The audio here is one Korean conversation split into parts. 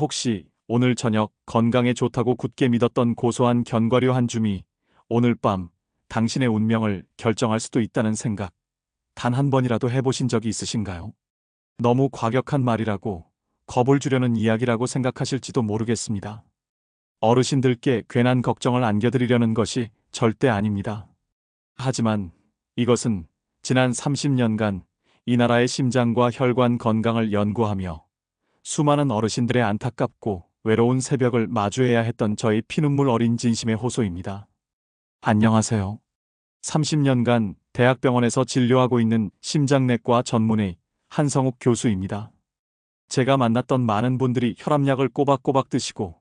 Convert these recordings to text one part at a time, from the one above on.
혹시 오늘 저녁 건강에 좋다고 굳게 믿었던 고소한 견과류 한 줌이 오늘 밤 당신의 운명을 결정할 수도 있다는 생각 단 한 번이라도 해보신 적이 있으신가요? 너무 과격한 말이라고 겁을 주려는 이야기라고 생각하실지도 모르겠습니다. 어르신들께 괜한 걱정을 안겨드리려는 것이 절대 아닙니다. 하지만 이것은 지난 30년간 이 나라의 심장과 혈관 건강을 연구하며 수많은 어르신들의 안타깝고 외로운 새벽을 마주해야 했던 저의 피눈물 어린 진심의 호소입니다. 안녕하세요. 30년간 대학병원에서 진료하고 있는 심장내과 전문의 한성욱 교수입니다. 제가 만났던 많은 분들이 혈압약을 꼬박꼬박 드시고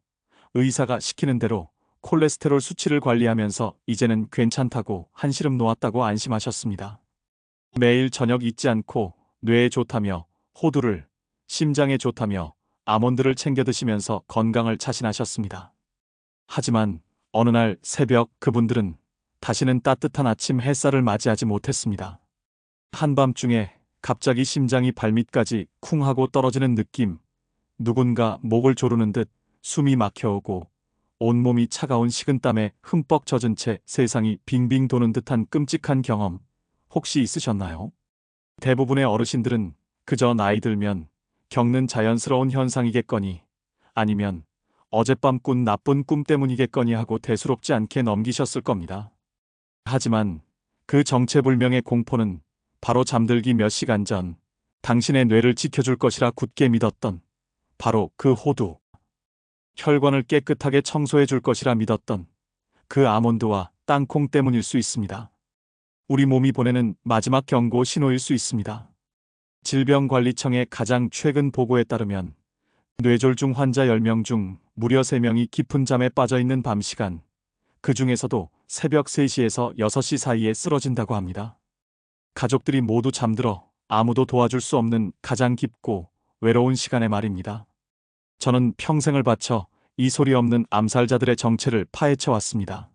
의사가 시키는 대로 콜레스테롤 수치를 관리하면서 이제는 괜찮다고 한시름 놓았다고 안심하셨습니다. 매일 저녁 잊지 않고 뇌에 좋다며 호두를, 심장에 좋다며 아몬드를 챙겨 드시면서 건강을 자신하셨습니다. 하지만 어느 날 새벽 그분들은 다시는 따뜻한 아침 햇살을 맞이하지 못했습니다. 한밤중에 갑자기 심장이 발밑까지 쿵 하고 떨어지는 느낌, 누군가 목을 조르는 듯 숨이 막혀오고 온몸이 차가운 식은땀에 흠뻑 젖은 채 세상이 빙빙 도는 듯한 끔찍한 경험 혹시 있으셨나요? 대부분의 어르신들은 그저 나이 들면 겪는 자연스러운 현상이겠거니 아니면 어젯밤 꾼 나쁜 꿈 때문이겠거니 하고 대수롭지 않게 넘기셨을 겁니다. 하지만 그 정체불명의 공포는 바로 잠들기 몇 시간 전 당신의 뇌를 지켜줄 것이라 굳게 믿었던 바로 그 호두. 혈관을 깨끗하게 청소해 줄 것이라 믿었던 그 아몬드와 땅콩 때문일 수 있습니다. 우리 몸이 보내는 마지막 경고 신호일 수 있습니다. 질병관리청의 가장 최근 보고에 따르면 뇌졸중 환자 10명 중 무려 3명이 깊은 잠에 빠져 있는 밤 시간, 그 중에서도 새벽 3시에서 6시 사이에 쓰러진다고 합니다. 가족들이 모두 잠들어 아무도 도와줄 수 없는 가장 깊고 외로운 시간의 말입니다. 저는 평생을 바쳐 이 소리 없는 암살자들의 정체를 파헤쳐 왔습니다.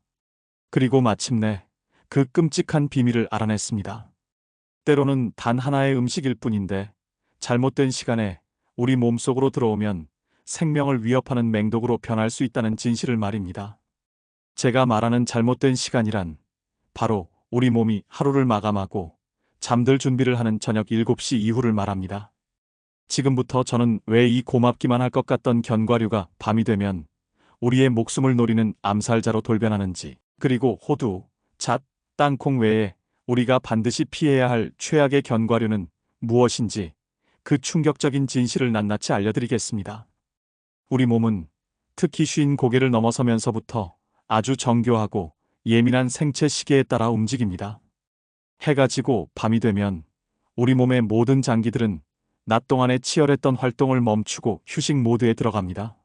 그리고 마침내 그 끔찍한 비밀을 알아냈습니다. 때로는 단 하나의 음식일 뿐인데 잘못된 시간에 우리 몸속으로 들어오면 생명을 위협하는 맹독으로 변할 수 있다는 진실을 말입니다. 제가 말하는 잘못된 시간이란 바로 우리 몸이 하루를 마감하고 잠들 준비를 하는 저녁 7시 이후를 말합니다. 지금부터 저는 왜 이 고맙기만 할 것 같던 견과류가 밤이 되면 우리의 목숨을 노리는 암살자로 돌변하는지, 그리고 호두, 잣, 땅콩 외에 우리가 반드시 피해야 할 최악의 견과류는 무엇인지 그 충격적인 진실을 낱낱이 알려드리겠습니다. 우리 몸은 특히 쉰 고개를 넘어서면서부터 아주 정교하고 예민한 생체 시계에 따라 움직입니다. 해가 지고 밤이 되면 우리 몸의 모든 장기들은 낮 동안에 치열했던 활동을 멈추고 휴식 모드에 들어갑니다.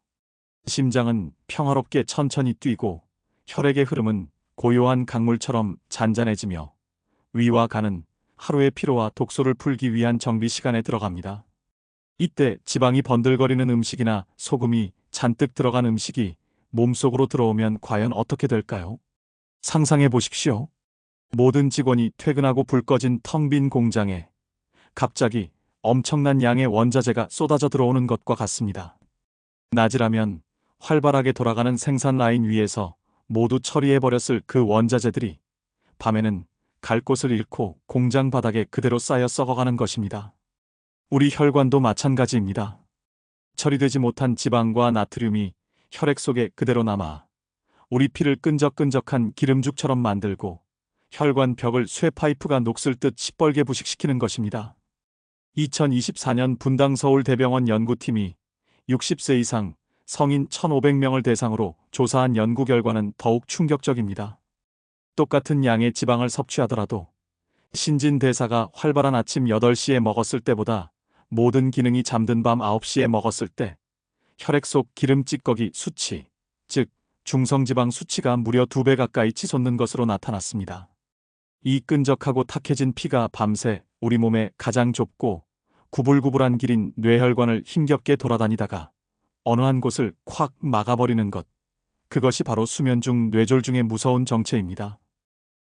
심장은 평화롭게 천천히 뛰고 혈액의 흐름은 고요한 강물처럼 잔잔해지며 위와 간은 하루의 피로와 독소를 풀기 위한 정비 시간에 들어갑니다. 이때 지방이 번들거리는 음식이나 소금이 잔뜩 들어간 음식이 몸속으로 들어오면 과연 어떻게 될까요? 상상해 보십시오. 모든 직원이 퇴근하고 불 꺼진 텅 빈 공장에 갑자기 엄청난 양의 원자재가 쏟아져 들어오는 것과 같습니다. 낮이라면 활발하게 돌아가는 생산 라인 위에서 모두 처리해버렸을 그 원자재들이 밤에는 갈 곳을 잃고 공장 바닥에 그대로 쌓여 썩어가는 것입니다. 우리 혈관도 마찬가지입니다. 처리되지 못한 지방과 나트륨이 혈액 속에 그대로 남아 우리 피를 끈적끈적한 기름죽처럼 만들고 혈관 벽을 쇠 파이프가 녹슬 듯 시뻘게 부식시키는 것입니다. 2024년 분당 서울대병원 연구팀이 60세 이상 성인 1,500명을 대상으로 조사한 연구 결과는 더욱 충격적입니다. 똑같은 양의 지방을 섭취하더라도 신진 대사가 활발한 아침 8시에 먹었을 때보다 모든 기능이 잠든 밤 9시에 먹었을 때 혈액 속 기름 찌꺼기 수치, 즉 중성지방 수치가 무려 2배 가까이 치솟는 것으로 나타났습니다. 이 끈적하고 탁해진 피가 밤새 우리 몸의 가장 좁고 구불구불한 길인 뇌혈관을 힘겹게 돌아다니다가 어느 한 곳을 콱 막아버리는 것. 그것이 바로 수면 중 뇌졸중의 무서운 정체입니다.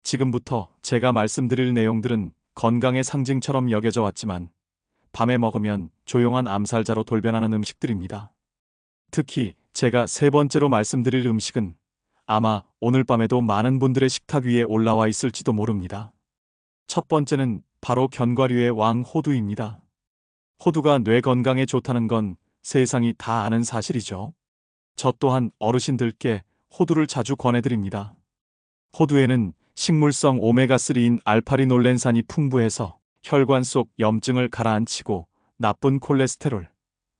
지금부터 제가 말씀드릴 내용들은 건강의 상징처럼 여겨져 왔지만 밤에 먹으면 조용한 암살자로 돌변하는 음식들입니다. 특히 제가 세 번째로 말씀드릴 음식은 아마 오늘 밤에도 많은 분들의 식탁 위에 올라와 있을지도 모릅니다. 첫 번째는 바로 견과류의 왕 호두입니다. 호두가 뇌 건강에 좋다는 건 세상이 다 아는 사실이죠. 저 또한 어르신들께 호두를 자주 권해드립니다. 호두에는 식물성 오메가3인 알파리놀렌산이 풍부해서 혈관 속 염증을 가라앉히고 나쁜 콜레스테롤,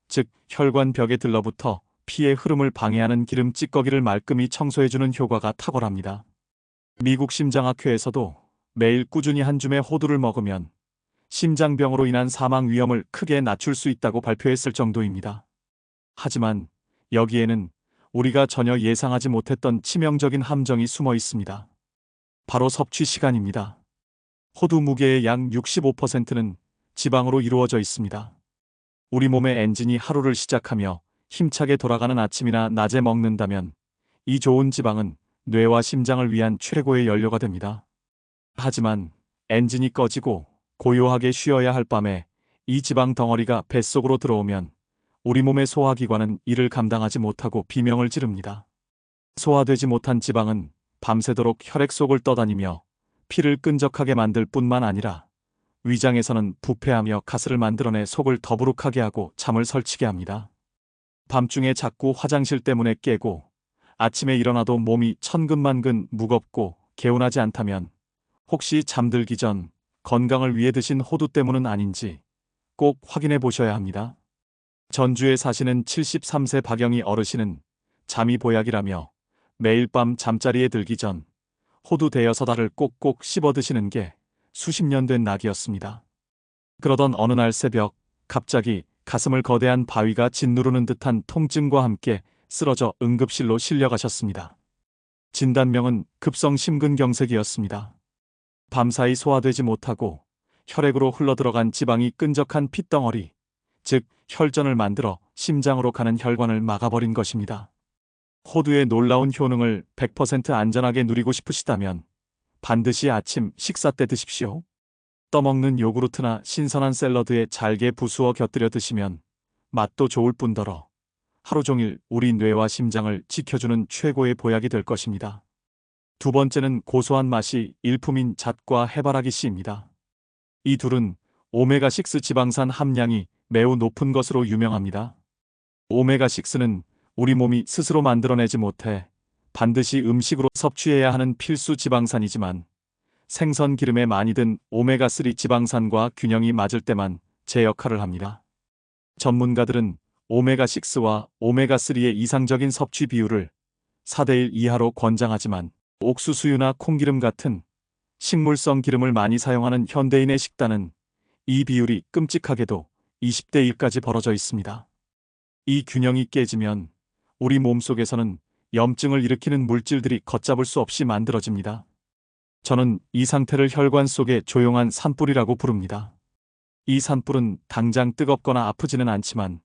즉 혈관벽에 들러붙어 피의 흐름을 방해하는 기름 찌꺼기를 말끔히 청소해주는 효과가 탁월합니다. 미국 심장학회에서도 매일 꾸준히 한 줌의 호두를 먹으면 심장병으로 인한 사망 위험을 크게 낮출 수 있다고 발표했을 정도입니다. 하지만 여기에는 우리가 전혀 예상하지 못했던 치명적인 함정이 숨어 있습니다. 바로 섭취 시간입니다. 호두 무게의 약 65%는 지방으로 이루어져 있습니다. 우리 몸의 엔진이 하루를 시작하며 힘차게 돌아가는 아침이나 낮에 먹는다면 이 좋은 지방은 뇌와 심장을 위한 최고의 연료가 됩니다. 하지만 엔진이 꺼지고 고요하게 쉬어야 할 밤에 이 지방 덩어리가 뱃속으로 들어오면 우리 몸의 소화기관은 이를 감당하지 못하고 비명을 지릅니다. 소화되지 못한 지방은 밤새도록 혈액 속을 떠다니며 피를 끈적하게 만들 뿐만 아니라 위장에서는 부패하며 가스를 만들어내 속을 더부룩하게 하고 잠을 설치게 합니다. 밤중에 자꾸 화장실 때문에 깨고 아침에 일어나도 몸이 천근만근 무겁고 개운하지 않다면 혹시 잠들기 전 건강을 위해 드신 호두 때문은 아닌지 꼭 확인해 보셔야 합니다. 전주에 사시는 73세 박영희 어르신은 잠이 보약이라며 매일 밤 잠자리에 들기 전 호두 대여섯 알을 꼭꼭 씹어 드시는 게 수십 년 된 낙이었습니다. 그러던 어느 날 새벽 갑자기 가슴을 거대한 바위가 짓누르는 듯한 통증과 함께 쓰러져 응급실로 실려가셨습니다. 진단명은 급성 심근경색이었습니다. 밤사이 소화되지 못하고 혈액으로 흘러들어간 지방이 끈적한 핏덩어리, 즉 혈전을 만들어 심장으로 가는 혈관을 막아버린 것입니다. 호두의 놀라운 효능을 100% 안전하게 누리고 싶으시다면 반드시 아침 식사 때 드십시오. 떠먹는 요구르트나 신선한 샐러드에 잘게 부수어 곁들여 드시면 맛도 좋을 뿐더러 하루 종일 우리 뇌와 심장을 지켜주는 최고의 보약이 될 것입니다. 두 번째는 고소한 맛이 일품인 잣과 해바라기 씨입니다. 이 둘은 오메가6 지방산 함량이 매우 높은 것으로 유명합니다. 오메가6는 우리 몸이 스스로 만들어내지 못해 반드시 음식으로 섭취해야 하는 필수 지방산이지만 생선 기름에 많이 든 오메가3 지방산과 균형이 맞을 때만 제 역할을 합니다. 전문가들은 오메가6와 오메가3의 이상적인 섭취 비율을 4대1 이하로 권장하지만 옥수수유나 콩기름 같은 식물성 기름을 많이 사용하는 현대인의 식단은 이 비율이 끔찍하게도 20대 1까지 벌어져 있습니다. 이 균형이 깨지면 우리 몸속에서는 염증을 일으키는 물질들이 걷잡을 수 없이 만들어집니다. 저는 이 상태를 혈관 속의 조용한 산불이라고 부릅니다. 이 산불은 당장 뜨겁거나 아프지는 않지만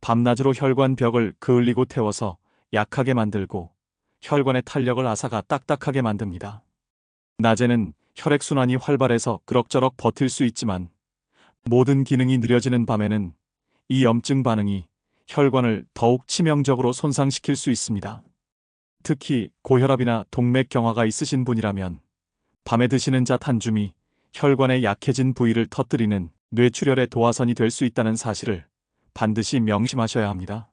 밤낮으로 혈관 벽을 그을리고 태워서 약하게 만들고 혈관의 탄력을 아사가 딱딱하게 만듭니다. 낮에는 혈액순환이 활발해서 그럭저럭 버틸 수 있지만 모든 기능이 느려지는 밤에는 이 염증 반응이 혈관을 더욱 치명적으로 손상시킬 수 있습니다. 특히 고혈압이나 동맥경화가 있으신 분이라면 밤에 드시는 잣 한 줌이 혈관의 약해진 부위를 터뜨리는 뇌출혈의 도화선이 될 수 있다는 사실을 반드시 명심하셔야 합니다.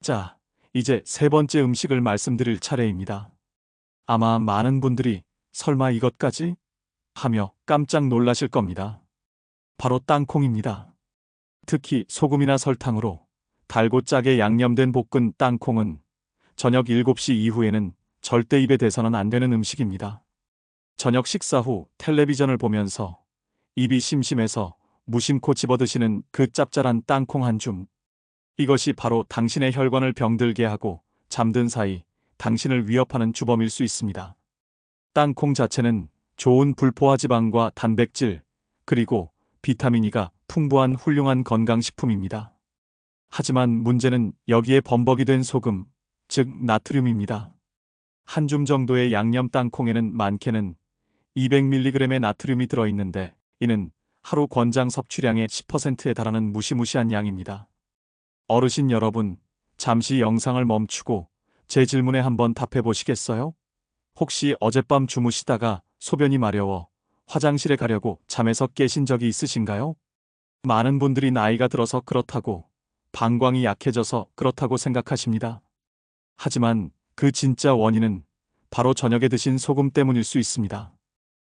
자, 이제 세 번째 음식을 말씀드릴 차례입니다. 아마 많은 분들이 설마 이것까지? 하며 깜짝 놀라실 겁니다. 바로 땅콩입니다. 특히 소금이나 설탕으로 달고 짜게 양념된 볶은 땅콩은 저녁 7시 이후에는 절대 입에 대서는 안 되는 음식입니다. 저녁 식사 후 텔레비전을 보면서 입이 심심해서 무심코 집어드시는 그 짭짤한 땅콩 한 줌. 이것이 바로 당신의 혈관을 병들게 하고 잠든 사이 당신을 위협하는 주범일 수 있습니다. 땅콩 자체는 좋은 불포화 지방과 단백질, 그리고 비타민 E가 풍부한 훌륭한 건강식품입니다. 하지만 문제는 여기에 범벅이 된 소금, 즉 나트륨입니다. 한 줌 정도의 양념 땅콩에는 많게는 200mg의 나트륨이 들어있는데 이는 하루 권장 섭취량의 10%에 달하는 무시무시한 양입니다. 어르신 여러분, 잠시 영상을 멈추고 제 질문에 한번 답해 보시겠어요? 혹시 어젯밤 주무시다가 소변이 마려워 화장실에 가려고 잠에서 깨신 적이 있으신가요? 많은 분들이 나이가 들어서 그렇다고 방광이 약해져서 그렇다고 생각하십니다. 하지만 그 진짜 원인은 바로 저녁에 드신 소금 때문일 수 있습니다.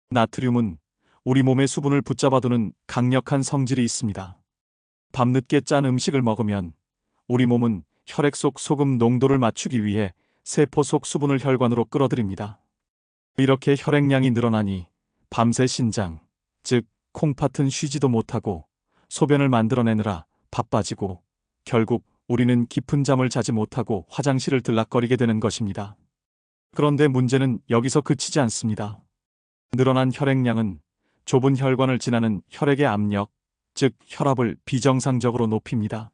나트륨은 우리 몸의 수분을 붙잡아두는 강력한 성질이 있습니다. 밤늦게 짠 음식을 먹으면 우리 몸은 혈액 속 소금 농도를 맞추기 위해 세포 속 수분을 혈관으로 끌어들입니다. 이렇게 혈액량이 늘어나니 밤새 신장, 즉 콩팥은 쉬지도 못하고 소변을 만들어내느라 바빠지고 결국 우리는 깊은 잠을 자지 못하고 화장실을 들락거리게 되는 것입니다. 그런데 문제는 여기서 그치지 않습니다. 늘어난 혈액량은 좁은 혈관을 지나는 혈액의 압력, 즉 혈압을 비정상적으로 높입니다.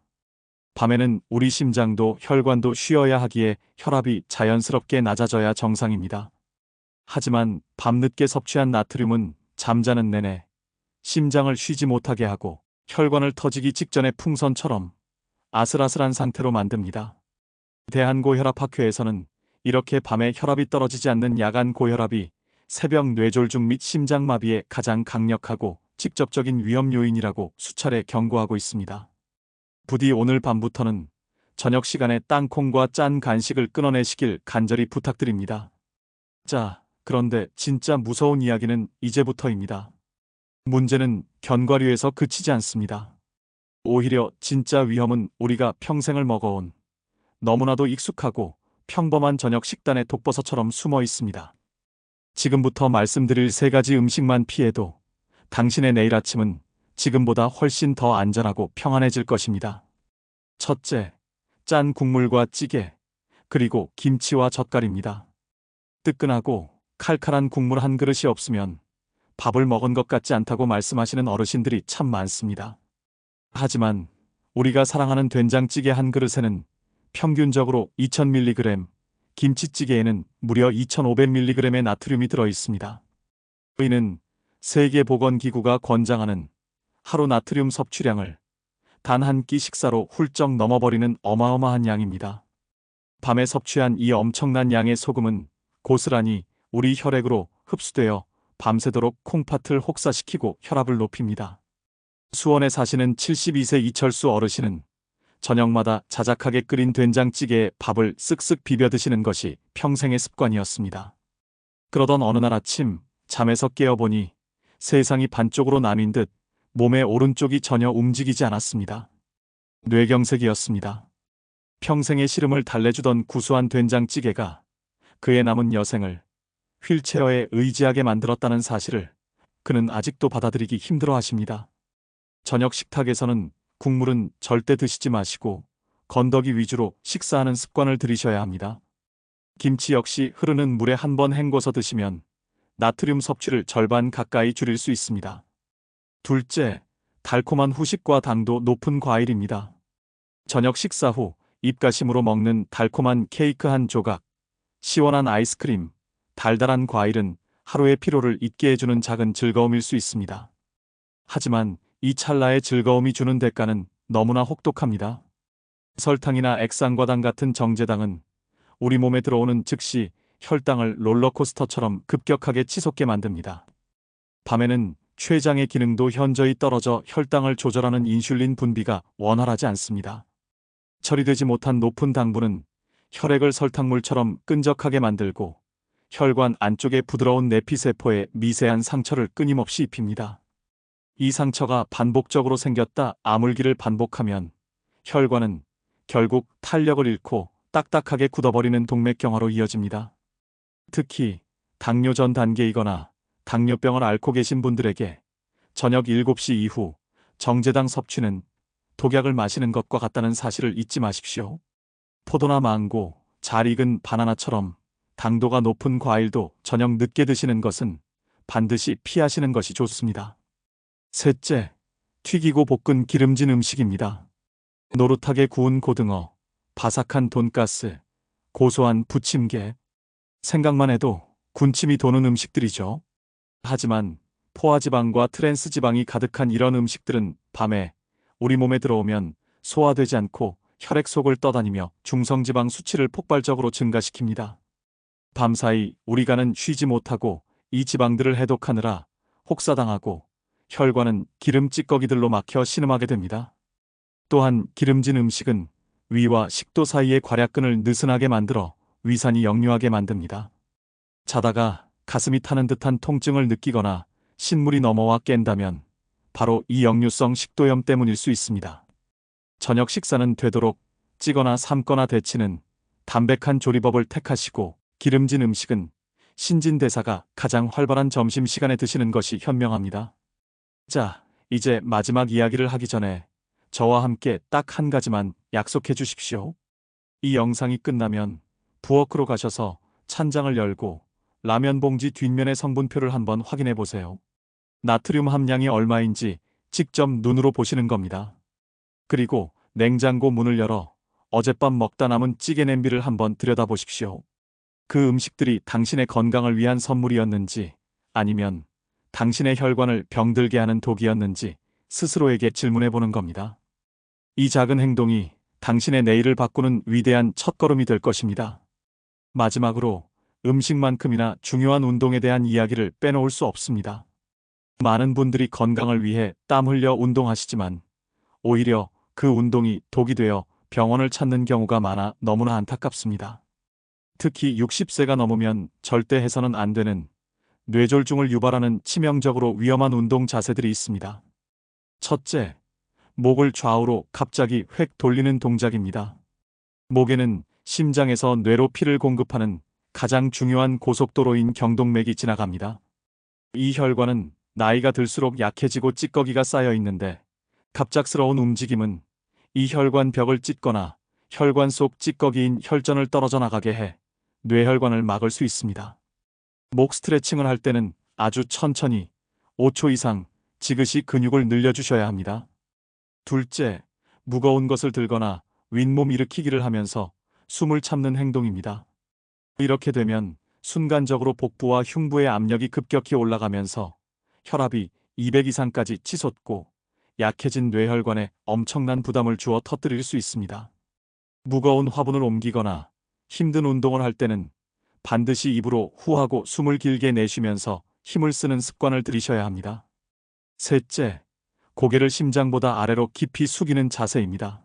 밤에는 우리 심장도 혈관도 쉬어야 하기에 혈압이 자연스럽게 낮아져야 정상입니다. 하지만 밤늦게 섭취한 나트륨은 잠자는 내내 심장을 쉬지 못하게 하고 혈관을 터지기 직전의 풍선처럼 아슬아슬한 상태로 만듭니다. 대한고혈압학회에서는 이렇게 밤에 혈압이 떨어지지 않는 야간 고혈압이 새벽 뇌졸중 및 심장마비에 가장 강력하고 직접적인 위험 요인이라고 수차례 경고하고 있습니다. 부디 오늘 밤부터는 저녁 시간에 땅콩과 짠 간식을 끊어내시길 간절히 부탁드립니다. 자, 그런데 진짜 무서운 이야기는 이제부터입니다. 문제는 견과류에서 그치지 않습니다. 오히려 진짜 위험은 우리가 평생을 먹어온 너무나도 익숙하고 평범한 저녁 식단의 독버섯처럼 숨어 있습니다. 지금부터 말씀드릴 세 가지 음식만 피해도 당신의 내일 아침은 지금보다 훨씬 더 안전하고 평안해질 것입니다. 첫째, 짠 국물과 찌개, 그리고 김치와 젓갈입니다. 뜨끈하고 칼칼한 국물 한 그릇이 없으면 밥을 먹은 것 같지 않다고 말씀하시는 어르신들이 참 많습니다. 하지만 우리가 사랑하는 된장찌개 한 그릇에는 평균적으로 2000mg, 김치찌개에는 무려 2500mg의 나트륨이 들어 있습니다. 이는 세계보건기구가 권장하는 하루 나트륨 섭취량을 단 한 끼 식사로 훌쩍 넘어버리는 어마어마한 양입니다. 밤에 섭취한 이 엄청난 양의 소금은 고스란히 우리 혈액으로 흡수되어 밤새도록 콩팥을 혹사시키고 혈압을 높입니다. 수원에 사시는 72세 이철수 어르신은 저녁마다 자작하게 끓인 된장찌개에 밥을 쓱쓱 비벼 드시는 것이 평생의 습관이었습니다. 그러던 어느 날 아침 잠에서 깨어보니 세상이 반쪽으로 나뉜 듯 몸의 오른쪽이 전혀 움직이지 않았습니다. 뇌경색이었습니다. 평생의 시름을 달래주던 구수한 된장찌개가 그의 남은 여생을 휠체어에 의지하게 만들었다는 사실을 그는 아직도 받아들이기 힘들어 하십니다. 저녁 식탁에서는 국물은 절대 드시지 마시고 건더기 위주로 식사하는 습관을 들이셔야 합니다. 김치 역시 흐르는 물에 한 번 헹궈서 드시면 나트륨 섭취를 절반 가까이 줄일 수 있습니다. 둘째, 달콤한 후식과 당도 높은 과일입니다. 저녁 식사 후 입가심으로 먹는 달콤한 케이크 한 조각, 시원한 아이스크림, 달달한 과일은 하루의 피로를 잊게 해주는 작은 즐거움일 수 있습니다. 하지만 이 찰나의 즐거움이 주는 대가는 너무나 혹독합니다. 설탕이나 액상과당 같은 정제당은 우리 몸에 들어오는 즉시 혈당을 롤러코스터처럼 급격하게 치솟게 만듭니다. 밤에는 췌장의 기능도 현저히 떨어져 혈당을 조절하는 인슐린 분비가 원활하지 않습니다. 처리되지 못한 높은 당분은 혈액을 설탕물처럼 끈적하게 만들고 혈관 안쪽의 부드러운 내피세포에 미세한 상처를 끊임없이 입힙니다. 이 상처가 반복적으로 생겼다 아물기를 반복하면 혈관은 결국 탄력을 잃고 딱딱하게 굳어버리는 동맥경화로 이어집니다. 특히 당뇨 전 단계이거나 당뇨병을 앓고 계신 분들에게 저녁 7시 이후 정제당 섭취는 독약을 마시는 것과 같다는 사실을 잊지 마십시오. 포도나 망고, 잘 익은 바나나처럼 당도가 높은 과일도 저녁 늦게 드시는 것은 반드시 피하시는 것이 좋습니다. 셋째, 튀기고 볶은 기름진 음식입니다. 노릇하게 구운 고등어, 바삭한 돈가스, 고소한 부침개. 생각만 해도 군침이 도는 음식들이죠. 하지만 포화지방과 트랜스지방이 가득한 이런 음식들은 밤에 우리 몸에 들어오면 소화되지 않고 혈액 속을 떠다니며 중성지방 수치를 폭발적으로 증가시킵니다. 밤사이 우리가는 쉬지 못하고 이 지방들을 해독하느라 혹사당하고 혈관은 기름 찌꺼기들로 막혀 신음하게 됩니다. 또한 기름진 음식은 위와 식도 사이의 괄약근을 느슨하게 만들어 위산이 역류하게 만듭니다. 자다가 가슴이 타는 듯한 통증을 느끼거나 신물이 넘어와 깬다면 바로 이 역류성 식도염 때문일 수 있습니다. 저녁 식사는 되도록 찌거나 삶거나 데치는 담백한 조리법을 택하시고 기름진 음식은 신진 대사가 가장 활발한 점심시간에 드시는 것이 현명합니다. 자, 이제 마지막 이야기를 하기 전에 저와 함께 딱 한 가지만 약속해 주십시오. 이 영상이 끝나면 부엌으로 가셔서 찬장을 열고 라면 봉지 뒷면의 성분표를 한번 확인해 보세요. 나트륨 함량이 얼마인지 직접 눈으로 보시는 겁니다. 그리고 냉장고 문을 열어 어젯밤 먹다 남은 찌개 냄비를 한번 들여다보십시오. 그 음식들이 당신의 건강을 위한 선물이었는지 아니면 당신의 혈관을 병들게 하는 독이었는지 스스로에게 질문해 보는 겁니다. 이 작은 행동이 당신의 내일을 바꾸는 위대한 첫걸음이 될 것입니다. 마지막으로 음식만큼이나 중요한 운동에 대한 이야기를 빼놓을 수 없습니다. 많은 분들이 건강을 위해 땀 흘려 운동하시지만 오히려 그 운동이 독이 되어 병원을 찾는 경우가 많아 너무나 안타깝습니다. 특히 60세가 넘으면 절대 해서는 안 되는 뇌졸중을 유발하는 치명적으로 위험한 운동 자세들이 있습니다. 첫째, 목을 좌우로 갑자기 획 돌리는 동작입니다. 목에는 심장에서 뇌로 피를 공급하는 가장 중요한 고속도로인 경동맥이 지나갑니다. 이 혈관은 나이가 들수록 약해지고 찌꺼기가 쌓여 있는데 갑작스러운 움직임은 이 혈관 벽을 찢거나 혈관 속 찌꺼기인 혈전을 떨어져 나가게 해 뇌혈관을 막을 수 있습니다. 목 스트레칭을 할 때는 아주 천천히 5초 이상 지그시 근육을 늘려주셔야 합니다. 둘째, 무거운 것을 들거나 윗몸 일으키기를 하면서 숨을 참는 행동입니다. 이렇게 되면 순간적으로 복부와 흉부의 압력이 급격히 올라가면서 혈압이 200 이상까지 치솟고 약해진 뇌혈관에 엄청난 부담을 주어 터뜨릴 수 있습니다. 무거운 화분을 옮기거나 힘든 운동을 할 때는 반드시 입으로 후하고 숨을 길게 내쉬면서 힘을 쓰는 습관을 들이셔야 합니다. 셋째, 고개를 심장보다 아래로 깊이 숙이는 자세입니다.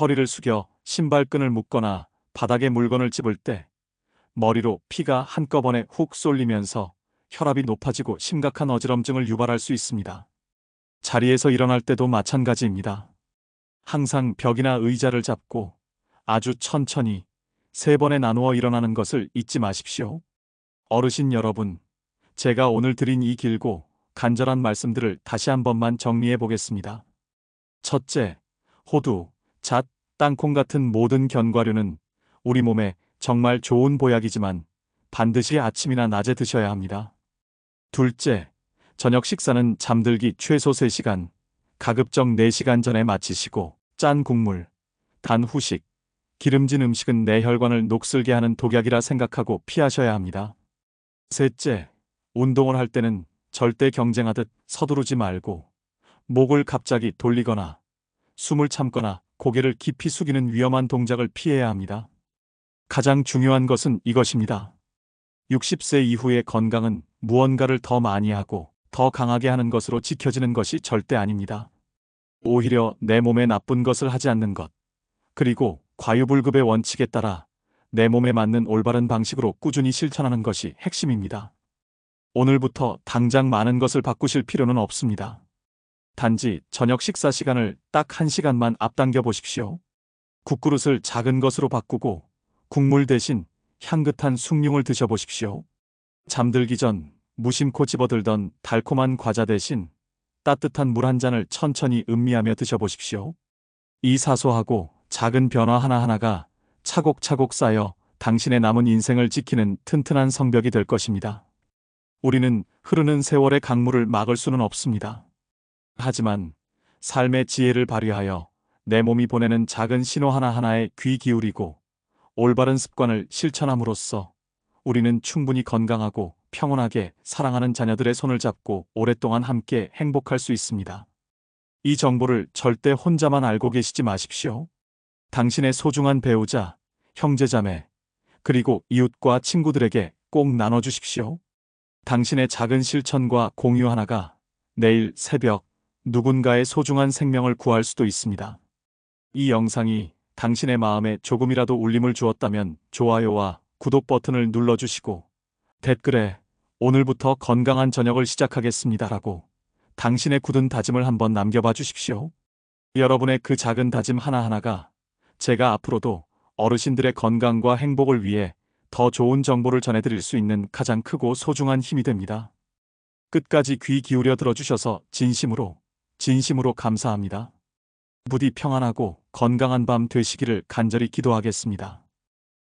허리를 숙여 신발끈을 묶거나 바닥에 물건을 집을 때 머리로 피가 한꺼번에 훅 쏠리면서 혈압이 높아지고 심각한 어지럼증을 유발할 수 있습니다. 자리에서 일어날 때도 마찬가지입니다. 항상 벽이나 의자를 잡고 아주 천천히 세 번에 나누어 일어나는 것을 잊지 마십시오. 어르신 여러분, 제가 오늘 드린 이 길고 간절한 말씀들을 다시 한 번만 정리해 보겠습니다. 첫째, 호두, 잣, 땅콩 같은 모든 견과류는 우리 몸에 정말 좋은 보약이지만 반드시 아침이나 낮에 드셔야 합니다. 둘째, 저녁 식사는 잠들기 최소 3시간, 가급적 4시간 전에 마치시고 짠 국물, 단 후식, 기름진 음식은 내 혈관을 녹슬게 하는 독약이라 생각하고 피하셔야 합니다. 셋째, 운동을 할 때는 절대 경쟁하듯 서두르지 말고 목을 갑자기 돌리거나 숨을 참거나 고개를 깊이 숙이는 위험한 동작을 피해야 합니다. 가장 중요한 것은 이것입니다. 60세 이후의 건강은 무언가를 더 많이 하고 더 강하게 하는 것으로 지켜지는 것이 절대 아닙니다. 오히려 내 몸에 나쁜 것을 하지 않는 것, 그리고 과유불급의 원칙에 따라 내 몸에 맞는 올바른 방식으로 꾸준히 실천하는 것이 핵심입니다. 오늘부터 당장 많은 것을 바꾸실 필요는 없습니다. 단지 저녁 식사 시간을 딱 1시간만 앞당겨 보십시오. 국그릇을 작은 것으로 바꾸고 국물 대신 향긋한 숭늉을 드셔보십시오. 잠들기 전 무심코 집어들던 달콤한 과자 대신 따뜻한 물 한 잔을 천천히 음미하며 드셔보십시오. 이 사소하고 작은 변화 하나하나가 차곡차곡 쌓여 당신의 남은 인생을 지키는 튼튼한 성벽이 될 것입니다. 우리는 흐르는 세월의 강물을 막을 수는 없습니다. 하지만 삶의 지혜를 발휘하여 내 몸이 보내는 작은 신호 하나하나에 귀 기울이고 올바른 습관을 실천함으로써 우리는 충분히 건강하고 평온하게 사랑하는 자녀들의 손을 잡고 오랫동안 함께 행복할 수 있습니다. 이 정보를 절대 혼자만 알고 계시지 마십시오. 당신의 소중한 배우자, 형제자매, 그리고 이웃과 친구들에게 꼭 나눠주십시오. 당신의 작은 실천과 공유 하나가 내일 새벽 누군가의 소중한 생명을 구할 수도 있습니다. 이 영상이 당신의 마음에 조금이라도 울림을 주었다면 좋아요와 구독 버튼을 눌러주시고 댓글에 오늘부터 건강한 저녁을 시작하겠습니다라고 당신의 굳은 다짐을 한번 남겨봐 주십시오. 여러분의 그 작은 다짐 하나하나가 제가 앞으로도 어르신들의 건강과 행복을 위해 더 좋은 정보를 전해드릴 수 있는 가장 크고 소중한 힘이 됩니다. 끝까지 귀 기울여 들어주셔서 진심으로, 진심으로 감사합니다. 부디 평안하고 건강한 밤 되시기를 간절히 기도하겠습니다.